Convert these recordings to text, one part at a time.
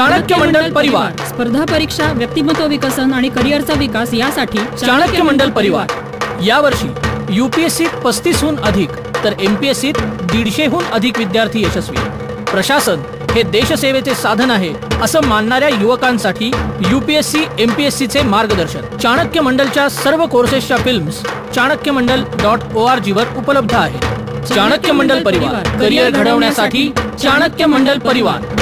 चाणक्य मंडल परिवार. स्पर्धा परीक्षा व्यक्तिमत्व विकसन आणि करिअरचा विकास यासाठी चाणक्य मंडल परिवार. यावर्षी युपीएससीत पस्तीसहून अधिक तर एमपीएससीत दीडशेहून अधिक विद्यार्थी यशस्वी. प्रशासन हे देशसेवेचे साधन आहे असं मानणाऱ्या युवकांसाठी युपीएससी एमपीएससीचे मार्गदर्शन. चाणक्य मंडलच्या सर्व कोर्सेसच्या films Chanakya Mandal dot O R जीवर उपलब्ध आहे चाणक्य मंडल परिवार करिअर घडवण्यासाठी चाणक्य मंडल परिवार.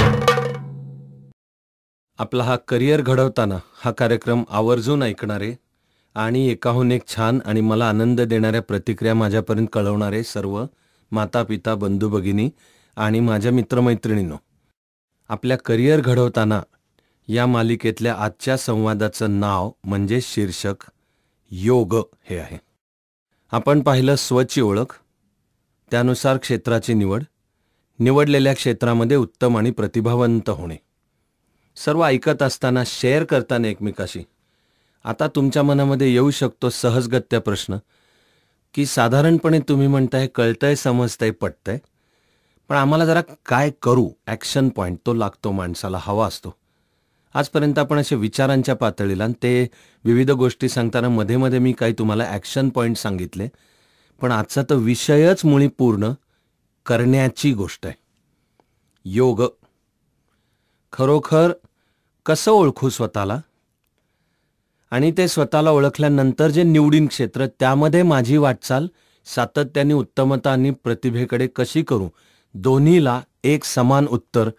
आपला हा करिअर घडवताना हा कार्यक्रम आवर्जून ऐकणारे आणि एकाहून एक छान आणि मला आनंद देणाऱ्या प्रतिक्रिया माझ्यापर्यंत कळवणारे सर्व माता पिता बंधू भगिनी आणि माझ्या मित्रमैत्रिणींनो आपल्या करिअर घडवताना या मालिकेतल्या आजच्या संवादाचं नाव म्हणजे शीर्षक योग हे आहे. आपण पाहिलं स्वची ओळख त्यानुसार क्षेत्राची निवड निवडलेल्या क्षेत्रामध्ये उत्तम आणि प्रतिभावंत होणे. सर्व ऐकत असताना शेअर करताना एकमेकाशी. आता तुमच्या मनामध्ये येऊ शकतो सहजगत्या प्रश्न की साधारणपणे तुम्ही म्हणताय कळतंय समजतंय पटतंय पण आम्हाला जरा काय करू? ॲक्शन पॉईंट तो लागतो माणसाला हवा असतो. आजपर्यंत आपण असे विचारांच्या पातळीला आणि ते विविध गोष्टी सांगताना मध्ये मध्ये मी काही तुम्हाला ॲक्शन पॉईंट सांगितले पण आजचा तर विषयच मुळी पूर्ण करण्याची गोष्ट आहे. योग. खरोखर कसं ओळखू स्वतःला? आणि ते स्वतःला ओळखल्यानंतर जे निवडीन क्षेत्र त्यामध्ये माझी वाटचाल सातत्याने उत्तमता आणि प्रतिभेकडे कशी करू? दोन्हीला एक समान उत्तर.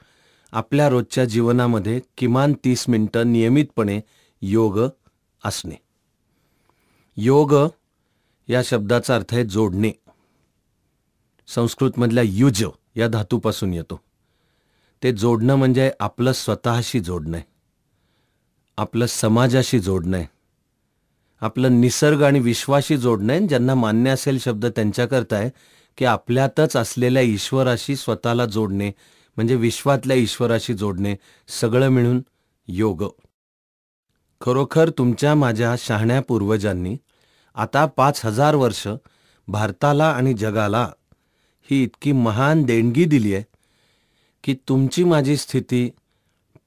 आपल्या रोजच्या जीवनामध्ये किमान तीस मिनटं नियमितपणे योग असणे. योग या शब्दाचा अर्थ आहे जोडणे. संस्कृतमधल्या युज या धातूपासून येतो. ते जोडणं म्हणजे आपलं स्वतःशी जोडणं आहे. आपलं समाजाशी जोडणं आहे. आपलं निसर्ग आणि विश्वाशी जोडणं आहे. ज्यांना मान्य असेल शब्द त्यांच्याकरता आहे की आपल्यातच असलेल्या ईश्वराशी स्वतःला जोडणे म्हणजे विश्वातल्या ईश्वराशी जोडणे सगळं मिळून योग. खरोखर तुमच्या माझ्या शहाण्या पूर्वजांनी आता पाच हजार वर्ष भारताला आणि जगाला ही इतकी महान देणगी दिली आहे की तुमची माझी स्थिती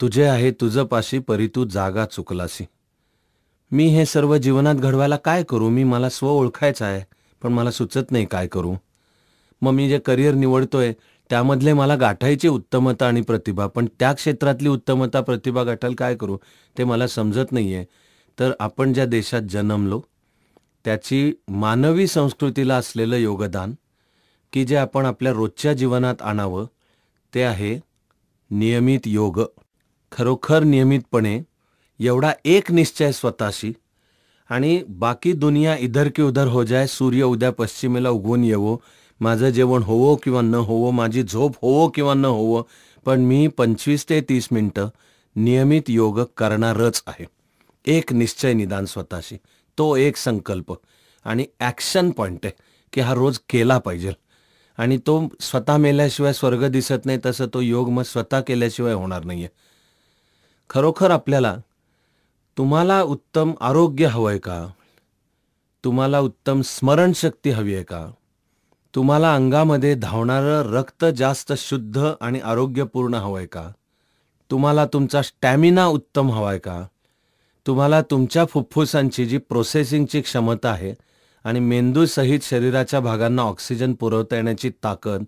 तुझे आहे तुझं पाशी परी तू जागा चुकलासी. मी हे सर्व जीवनात घडवायला काय करू? मी मला स्व ओळखायचं आहे पण मला सुचत नाही काय करू. मग मी जे करिअर निवडतोय त्यामधले मला गाठायची उत्तमता आणि प्रतिभा पण त्या क्षेत्रातली उत्तमता प्रतिभा गाठायला काय करू? ते मला समजत नाही आहे तर आपण ज्या देशात जन्मलो त्याची मानवी संस्कृतीला असलेलं योगदान की जे आपण आपल्या रोजच्या जीवनात आणावं ते आहे नियमित योग. खरोखर नियमितपणे एवढा एक निश्चय स्वतःशी आणि बाकी दुनिया इधर की उधर हो जाय सूर्य उद्या पश्चिमेला उगवून येवो माझं जेवण होवो किंवा न होवो माझी झोप होवो किंवा न होवो पण मी पंचवीस ते तीस मिनटं नियमित योग करणारच आहे. एक निश्चय निदान स्वतःशी. तो एक संकल्प आणि ॲक्शन पॉईंट आहे की हा रोज केला पाहिजे. आणि तो स्वतः मेल्याशिवाय स्वर्ग दिसत नाही तसं तो योग मग स्वतः केल्याशिवाय होणार नाही आहे खरोखर आपल्याला तुम्हाला उत्तम आरोग्य हवं आहे का? तुम्हाला उत्तम स्मरणशक्ती हवी आहे का? तुम्हाला अंगामध्ये धावणारं रक्त जास्त शुद्ध आणि आरोग्यपूर्ण हवं आहे का? तुम्हाला तुमचा स्टॅमिना उत्तम हवा आहे का? तुम्हाला तुमच्या फुफ्फुसांची जी प्रोसेसिंगची क्षमता आहे आणि मेंदूसहित शरीराच्या भागांना ऑक्सिजन पुरवता येण्याची ताकद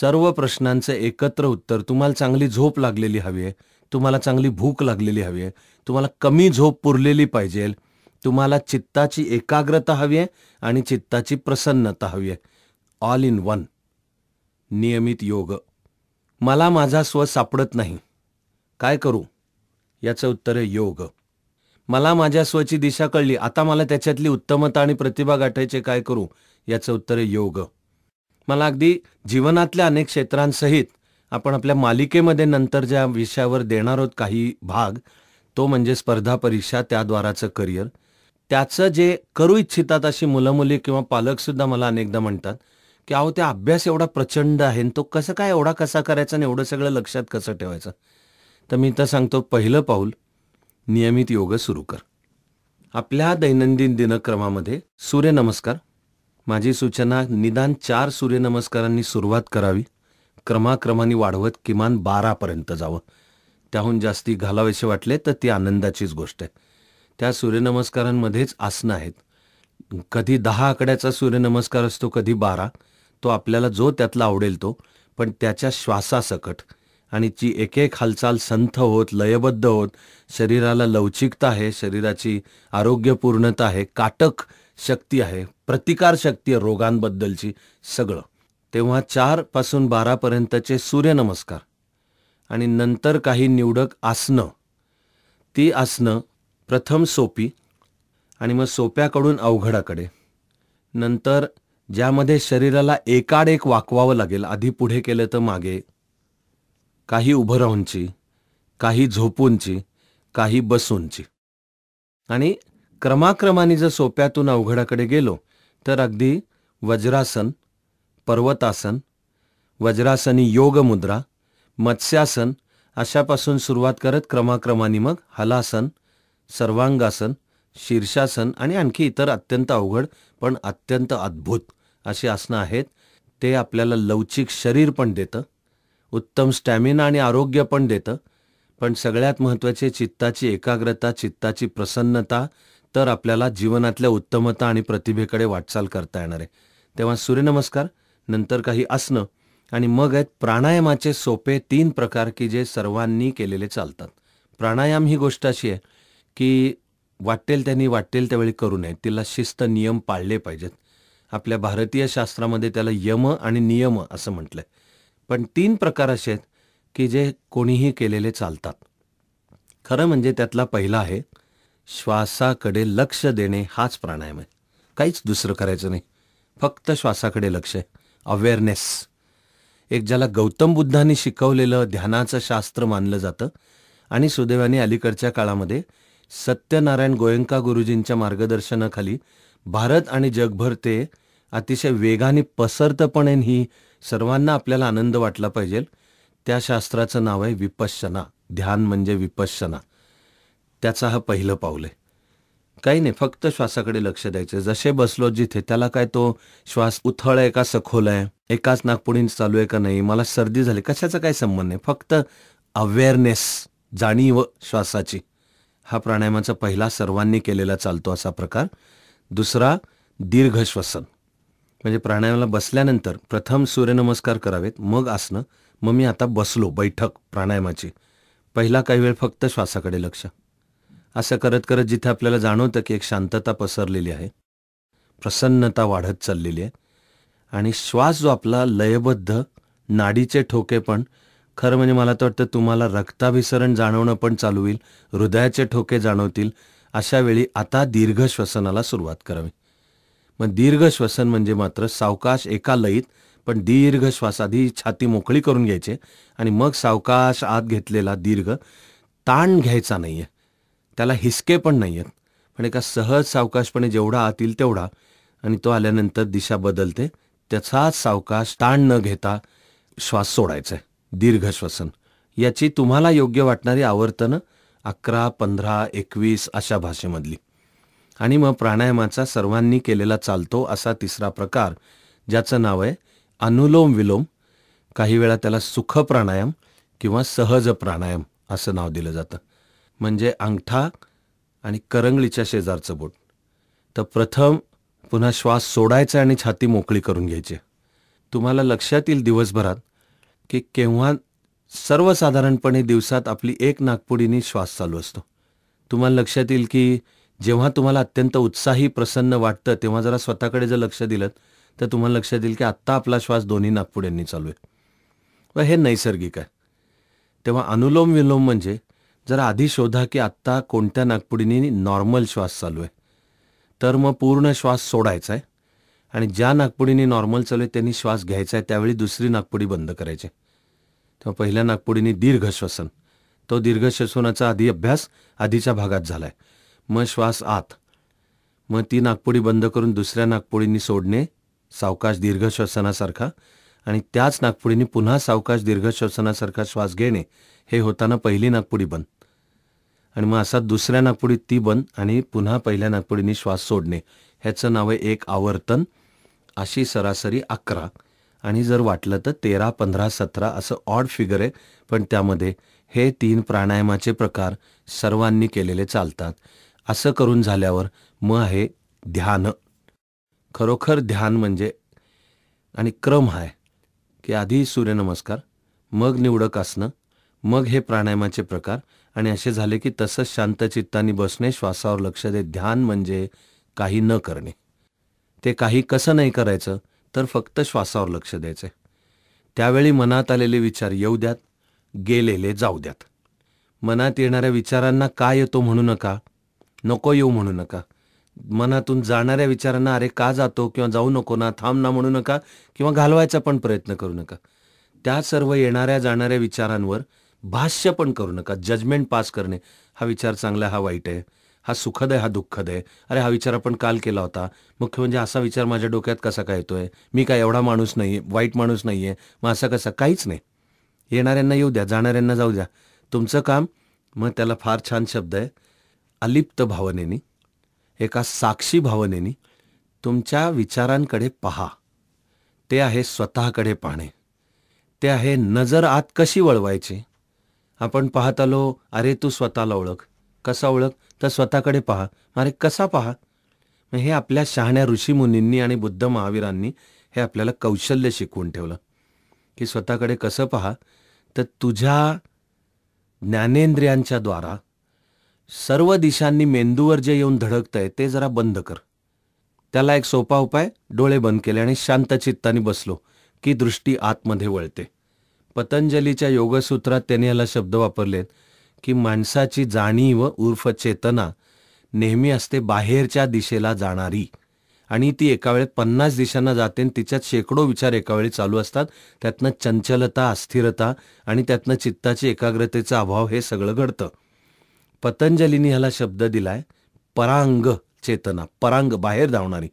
सर्व प्रश्नांचं एकत्र उत्तर तुम्हाला चांगली झोप लागलेली हवी आहे तुम्हाला चांगली भूक लागलेली हवी आहे. तुम्हाला कमी झोप पुरलेली पाहिजे तुम्हाला चित्ताची एकाग्रता हवी आहे आणि चित्ताची प्रसन्नता हवी आहे. ऑल इन वन नियमित योग. मला माझा स्व सापडत नाही. काय करू? याचं उत्तर आहे योग. मला माझ्या स्वची दिशा कळली. आता मला त्याच्यातली उत्तमता आणि प्रतिभा गाठायचे काय करू? याचं उत्तर आहे योग. मला अगदी जीवनातल्या अनेक क्षेत्रांसहित आपण आपल्या मालिकेमध्ये नंतर ज्या विषयावर देणार आहोत काही भाग तो म्हणजे स्पर्धा परीक्षा त्याद्वाराचं करिअर. त्याचं जे करू इच्छितात अशी मुलं मुली किंवा पालकसुद्धा मला अनेकदा म्हणतात की अहो ते अभ्यास एवढा प्रचंड आहे तो कसं काय एवढा कसा करायचा आणि एवढं सगळं लक्षात कसं ठेवायचं? तर मी तर सांगतो पहिलं पाऊल नियमित योग सुरू कर. आपल्या दैनंदिन दिनक्रमामध्ये सूर्यनमस्कार. माझी सूचना निदान चार सूर्यनमस्कारांनी सुरुवात करावी. क्रमाक्रमाने वाढवत किमान बारापर्यंत जावं. त्याहून जास्ती घालावेसे वाटले तर ती आनंदाचीच गोष्ट आहे. त्या सूर्यनमस्कारांमध्येच आसनं आहेत. कधी दहा आकड्याचा सूर्यनमस्कार असतो कधी बारा. तो आपल्याला जो त्यातला आवडेल तो पण त्याच्या श्वासासकट. आणि ती एक एक हालचाल संथ होत लयबद्ध होत. शरीराला लवचिकता आहे शरीराची आरोग्यपूर्णता आहे काटक शक्ती आहे प्रतिकार शक्ती आहे रोगांबद्दलची सगळं. तेव्हा चारपासून बारापर्यंतचे सूर्यनमस्कार. आणि नंतर काही निवडक आसनं. ती आसनं प्रथम सोपी आणि मग सोप्याकडून अवघडाकडे. नंतर ज्यामध्ये शरीराला एकाड एक वाकवावं लागेल आधी पुढे केलं तर मागे. काही उभं राहूनची काही झोपूनची काही बसूनची. आणि क्रमाक्रमाने जर सोप्यातून अवघडाकडे गेलो तर अगदी वज्रासन पर्वतासन वज्रासनी योग मुद्रा मत्स्यासन अशापासून सुरुवात करत क्रमाक्रमाने मग हलासन सर्वांगासन शीर्षासन आणि आणखी इतर अत्यंत अवघड पण अत्यंत अद्भुत अशी आसनं आहेत. ते आपल्याला लवचिक शरीर पण देतं उत्तम स्टॅमिना आणि आरोग्य पण देतं पण सगळ्यात महत्त्वाचे चित्ताची एकाग्रता चित्ताची प्रसन्नता तर आपल्याला जीवनातल्या उत्तमता आणि प्रतिभेकडे वाटचाल करता येणार आहे. तेव्हा सूर्यनमस्कार नंतर काही आसनं आणि मग आहेत प्राणायामाचे सोपे तीन प्रकार की जे सर्वांनी केलेले चालतात. प्राणायाम ही गोष्ट अशी आहे की वाटेल त्यांनी वाटेल त्यावेळी करू नये. तिला शिस्त नियम पाळले पाहिजेत. आपल्या भारतीय शास्त्रामध्ये त्याला यम आणि नियम असं म्हटलं आहे पण तीन प्रकार असे आहेत की जे कोणीही केलेले चालतात. खरं म्हणजे त्यातला पहिला आहे श्वासाकडे लक्ष देणे हाच प्राणायाम आहे. काहीच दुसरं करायचं नाही. फक्त श्वासाकडे लक्ष आहे. अवेअरनेस एक ज्याला गौतम बुद्धांनी शिकवलेलं ध्यानाचं शास्त्र मानलं जातं. आणि सुदैवाने अलीकडच्या काळामध्ये सत्यनारायण गोयंका गुरुजींच्या मार्गदर्शनाखाली भारत आणि जगभर ते अतिशय वेगाने पसरतपणे ही सर्वांना आपल्याला आनंद वाटला पाहिजे. त्या शास्त्राचं नाव आहे विपश्यना. ध्यान म्हणजे विपश्यना. त्याचा हा पहिलं पाऊल आहे. काही नाही फक्त श्वासाकडे लक्ष द्यायचं. जसे बसलो जिथे त्याला काय तो श्वास उथळ आहे का सखोल आहे? एकाच नागपुडीन चालू आहे का नाही? मला सर्दी झाली. कशाचा काय संबंध नाही. फक्त अवेअरनेस जाणीव श्वासाची. हा प्राणायामाचा पहिला सर्वांनी केलेला चालतो असा प्रकार. दुसरा दीर्घ श्वसन. म्हणजे प्राणायामाला बसल्यानंतर प्रथम सूर्यनमस्कार करावेत मग आसनं. मग मी आता बसलो बैठक प्राणायामाची. पहिला काही वेळ फक्त श्वासाकडे लक्ष. असं करत करत जिथे आपल्याला जाणवतं की एक शांतता पसरलेली आहे प्रसन्नता वाढत चाललेली आहे आणि श्वास जो आपला लयबद्ध नाडीचे ठोके पण खरं म्हणजे मला तर वाटतं तुम्हाला रक्ताभिसरण जाणवणं पण चालू होईल हृदयाचे ठोके जाणवतील अशा वेळी आता दीर्घ श्वसनाला सुरुवात करावी. मग दीर्घ श्वसन म्हणजे मात्र सावकाश एका लयीत पण दीर्घ श्वास आधी छाती मोकळी करून घ्यायचे आणि मग सावकाश आत घेतलेला दीर्घ ताण घ्यायचा नाही आहे त्याला हिसके पण नाही आहेत पण एका सहज सावकाशपणे जेवढा आतील तेवढा. आणि तो आल्यानंतर दिशा बदलते. त्याचाच सावकाश ताण न घेता श्वास सोडायचा आहे दीर्घ श्वसन. याची तुम्हाला योग्य वाटणारी आवर्तनं अकरा पंधरा एकवीस अशा भाषेमधली. आणि मग प्राणायामाचा सर्वांनी केलेला चालतो असा तिसरा प्रकार ज्याचं नाव आहे अनुलोम विलोम. काही वेळा त्याला सुख प्राणायाम किंवा सहज प्राणायाम असं नाव दिलं जातं. म्हणजे अंगठा आणि करंगळीच्या शेजारचं बोट. तर प्रथम पुन्हा श्वास सोडायचा आणि छाती मोकळी करून घ्यायची. तुम्हाला लक्षात येईल दिवसभरात की केव्हा सर्वसाधारणपणे दिवसात आपली एक नागपुडीनी श्वास चालू असतो. तुम्हाला लक्षात येईल की जेव्हा तुम्हाला अत्यंत उत्साही प्रसन्न वाटतं तेव्हा जरा स्वतःकडे जर लक्ष दिलं तर तुम्हाला लक्षात येईल की आत्ता आपला श्वास दोन्ही नागपुड्यांनी चालू आहे. व हे नैसर्गिक आहे. तेव्हा अनुलोम विलोम म्हणजे जरा आधी शोधा की आत्ता कोणत्या नागपुडीने नॉर्मल श्वास चालू आहे. तर मग पूर्ण श्वास सोडायचा आहे. आणि ज्या नागपुडीने नॉर्मल चालू आहे त्यांनी श्वास घ्यायचा आहे. त्यावेळी दुसरी नागपुडी बंद करायची तेव्हा पहिल्या नागपुडीने दीर्घ श्वसन. तो दीर्घ श्वसनाचा आधी अभ्यास आधीच्या भागात झाला आहे मग श्वास आत. मग ती नागपुडी बंद करून दुसऱ्या नागपुडींनी सोडणे सावकाश दीर्घ श्वसनासारखा. आणि त्याच नागपुडीने पुन्हा सावकाश दीर्घ श्वसनासारखा श्वास घेणे हे होताना पहिली नागपुडी बंद. आणि मग असा दुसऱ्या नागपुडीत ती बंद आणि पुन्हा पहिल्या नागपुडीने श्वास सोडणे. ह्याचं नाव आहे एक आवर्तन अशी सरासरी अकरा. आणि जर वाटलं तर तेरा पंधरा सतरा असं ऑड फिगर आहे पण त्यामध्ये हे तीन प्राणायामाचे प्रकार सर्वांनी केलेले चालतात. असं करून झाल्यावर मग आहे ध्यान. खरोखर ध्यान म्हणजे आणि क्रम आहे की आधी सूर्यनमस्कार मग निवडक असणं मग हे प्राणायामाचे प्रकार आणि असे झाले की तसंच शांत चित्ताने बसणे श्वासावर लक्ष देत ध्यान म्हणजे काही न करणे. ते काही कसं नाही करायचं तर फक्त श्वासावर लक्ष द्यायचं. त्यावेळी मनात आलेले विचार येऊ द्यात गेलेले जाऊ द्यात. मनात येणाऱ्या विचारांना का येतो म्हणू नका नको येऊ म्हणू नका. मनातून जाणाऱ्या विचारांना अरे का जातो? किंवा जाऊ नको ना थांब ना म्हणू नका किंवा घालवायचा पण प्रयत्न करू नका. त्या सर्व येणाऱ्या जाणाऱ्या विचारांवर भाष्य पण करू नका. जजमेंट पास करणे. हा विचार चांगला हा वाईट आहे. हा सुखद आहे हा दुःखद आहे. अरे हा विचार आपण काल केला होता. मुख्य म्हणजे असा विचार माझ्या डोक्यात कसा काय येतोय? मी काय एवढा माणूस नाही वाईट माणूस नाही आहे मग असा कसा? काहीच नाही. येणाऱ्यांना येऊ द्या जाणाऱ्यांना जाऊ द्या. तुमचं काम मग त्याला फार छान शब्द आहे. अलिप्त भावनेनी एका साक्षी भावनेनी तुमच्या विचारांकडे पहा. ते आहे स्वतःकडे पाहणे. ते आहे नजर आत कशी वळवायची? आपण पाहत आलो अरे तू स्वतःला ओळख. कसा ओळख? तर स्वतःकडे पहा. अरे कसा पहा? मग हे आपल्या शहाण्या ऋषीमुनींनी आणि बुद्ध महावीरांनी हे आपल्याला कौशल्य शिकवून ठेवलं. की स्वतःकडे कसं पहा? तर तुझ्या ज्ञानेंद्रियांच्या द्वारा सर्व दिशांनी मेंदूवर जे येऊन धडकतंय ते जरा बंद कर. त्याला एक सोपा उपाय डोळे बंद केले आणि शांत चित्ताने बसलो की दृष्टी आतमध्ये वळते. पतंजलीच्या योगसूत्रात त्यांनी याला शब्द वापरलेत की माणसाची जाणीव उर्फ चेतना नेहमी असते बाहेरच्या दिशेला जाणारी. आणि ती एका वेळेत पन्नास दिशांना जाते आणि तिच्यात शेकडो विचार एका वेळी चालू असतात. त्यातनं चंचलता अस्थिरता आणि त्यातनं चित्ताची एकाग्रतेचा अभाव हे सगळं घडतं. पतंजलीने ह्याला शब्द दिलाय परांग चेतना परांग बाहेर धावणारी.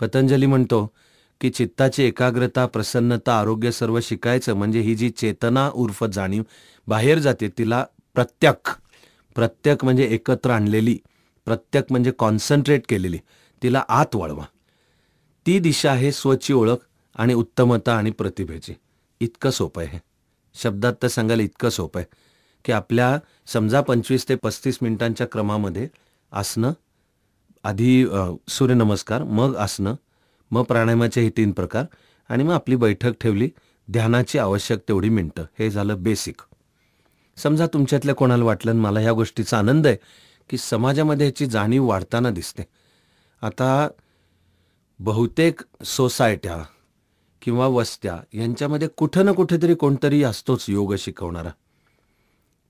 पतंजली म्हणतो की चित्ताची एकाग्रता प्रसन्नता आरोग्य सर्व शिकायचं म्हणजे ही जी चेतना उर्फ जाणीव बाहेर जाते तिला प्रत्यक. प्रत्यक म्हणजे एकत्र आणलेली. प्रत्यक म्हणजे कॉन्सन्ट्रेट केलेली. तिला आत वळवा. ती दिशा आहे स्वची ओळख आणि उत्तमता आणि प्रतिभेची. इतकं सोपं आहे. शब्दात तर सांगायला इतकं सोपं आहे की आपल्या समजा पंचवीस ते पस्तीस मिनिटांच्या क्रमामध्ये आसनं आधी सूर्यनमस्कार मग आसनं मग प्राणायामाचे हे तीन प्रकार आणि मग आपली बैठक ठेवली. ध्यानाची आवश्यक तेवढी मिनटं. हे झालं बेसिक समजा तुमच्यातल्या कोणाला वाटलं आणि मला ह्या गोष्टीचा आनंद आहे की समाजामध्ये ह्याची जाणीव वाढताना दिसते. आता बहुतेक सोसायट्या किंवा वस्त्या यांच्यामध्ये कुठं ना कुठेतरी कोणतरी असतोच योग शिकवणारा.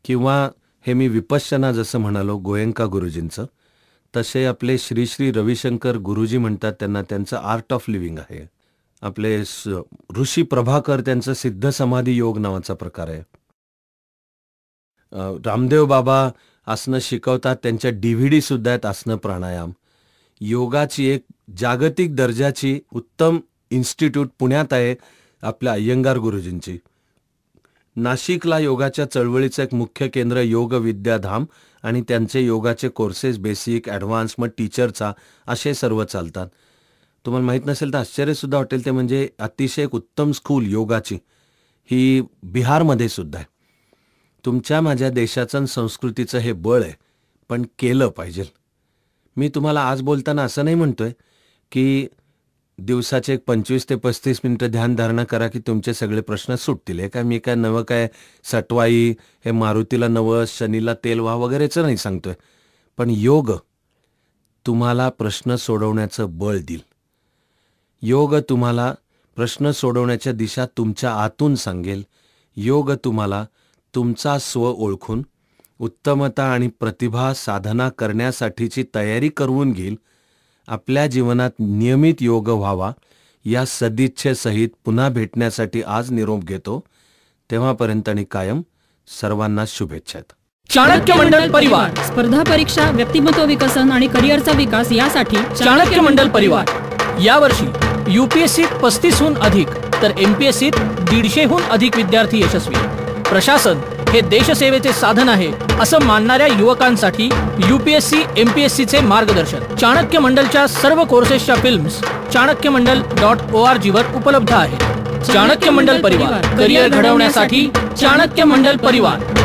किंवा हे मी विपश्यना जसं म्हणालो गोयंका गुरुजींचं तसे आपले श्री श्री रविशंकर गुरुजी म्हणतात त्यांना त्यांचं आर्ट ऑफ लिव्हिंग आहे. आपले ऋषी प्रभाकर त्यांचं सिद्ध समाधी योग नावाचा प्रकार आहे. रामदेव बाबा आसनं शिकवतात त्यांच्या डीव्हीडी सुद्धा आहेत आसनं प्राणायाम. योगाची एक जागतिक दर्जाची उत्तम इन्स्टिट्यूट पुण्यात आहे आपल्या अय्यंगार गुरुजींची. नाशिकला योगाच्या चळवळीचं एक मुख्य केंद्र योग विद्याधाम आणि त्यांचे योगाचे कोर्सेस बेसिक ॲडव्हान्स मग टीचरचा असे सर्व चालतात. तुम्हाला माहीत नसेल तर आश्चर्यसुद्धा वाटेल ते म्हणजे अतिशय एक उत्तम स्कूल योगाची ही बिहारमध्ये सुद्धा आहे. तुमच्या माझ्या देशाचं आणि संस्कृतीचं हे बळ आहे पण केलं पाहिजे. मी तुम्हाला आज बोलताना असं नाही म्हणतोय की दिवसाचे एक पंचवीस ते पस्तीस मिनिटं ध्यानधारणा करा की तुमचे सगळे प्रश्न सुटतील. हे काय मी काय नवं काय सटवाई हे मारुतीला नवं शनीला तेल व्हा वगैरेचं नाही सांगतोय. पण योग तुम्हाला प्रश्न सोडवण्याचं बळ देईल. योग तुम्हाला प्रश्न सोडवण्याच्या दिशा तुमच्या आतून सांगेल. योग तुम्हाला तुमचा स्व ओळखून उत्तमता आणि प्रतिभा साधना करण्यासाठीची तयारी करून घेईल. आपल्या जीवनात नियमित योग व्हावा या सदिच्छेसहित पुन्हा भेटण्यासाठी आज निरोप घेतो. तेव्हापर्यंत आणि कायम सर्वांना शुभेच्छा. आहेत चाणक्य मंडल परिवार. स्पर्धा परीक्षा व्यक्तिमत्व विकसन आणि करिअरचा विकास यासाठी चाणक्य मंडल परिवार. यावर्षी युपीएससीत पस्तीसहून अधिक तर एमपीएससीत दीडशेहून अधिक विद्यार्थी यशस्वी. प्रशासन हे देशसेवेचे साधन आहे असं मानणाऱ्या युवकांसाठी युपीएससी एमपीएससीचे मार्गदर्शन. चाणक्य मंडलच्या सर्व कोर्सेसच्या films Chanakya Mandal dot O R जीवर उपलब्ध आहेत. चाणक्य मंडल परिवार करिअर घडवण्यासाठी चाणक्य मंडल परिवार.